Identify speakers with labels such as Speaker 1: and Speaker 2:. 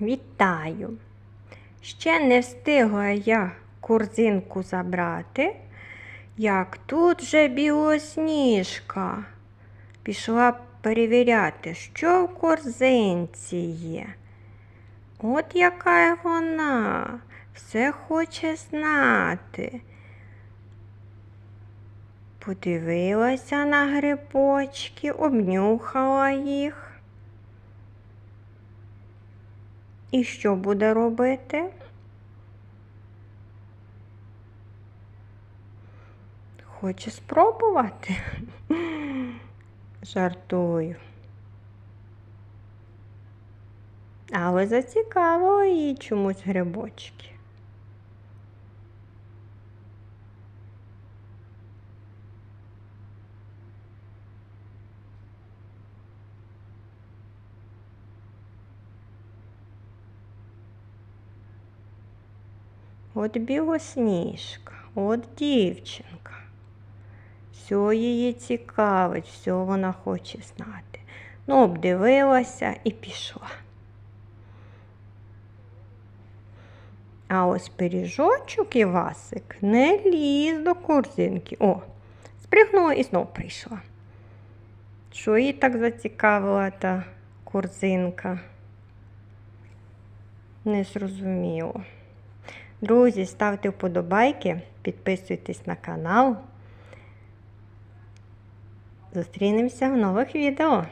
Speaker 1: Вітаю! Ще не встигла я корзинку забрати, як тут же білосніжка. Пішла перевіряти, що в корзинці є. От яка вона, все хоче знати. Подивилася на грибочки, обнюхала їх. І що буде робити? Хоче спробувати? Жартую. Але зацікавило її чомусь грибочки. От білосніжка, от дівчинка. Все її цікавить, все вона хоче знати. Ну, обдивилася і пішла. А ось пиріжочок і Васик не ліз до корзинки. О, спригнула і знов прийшла. Що її так зацікавила та корзинка? Не зрозуміло. Друзі, ставте вподобайки, підписуйтесь на канал. Зустрінемося в нових відео.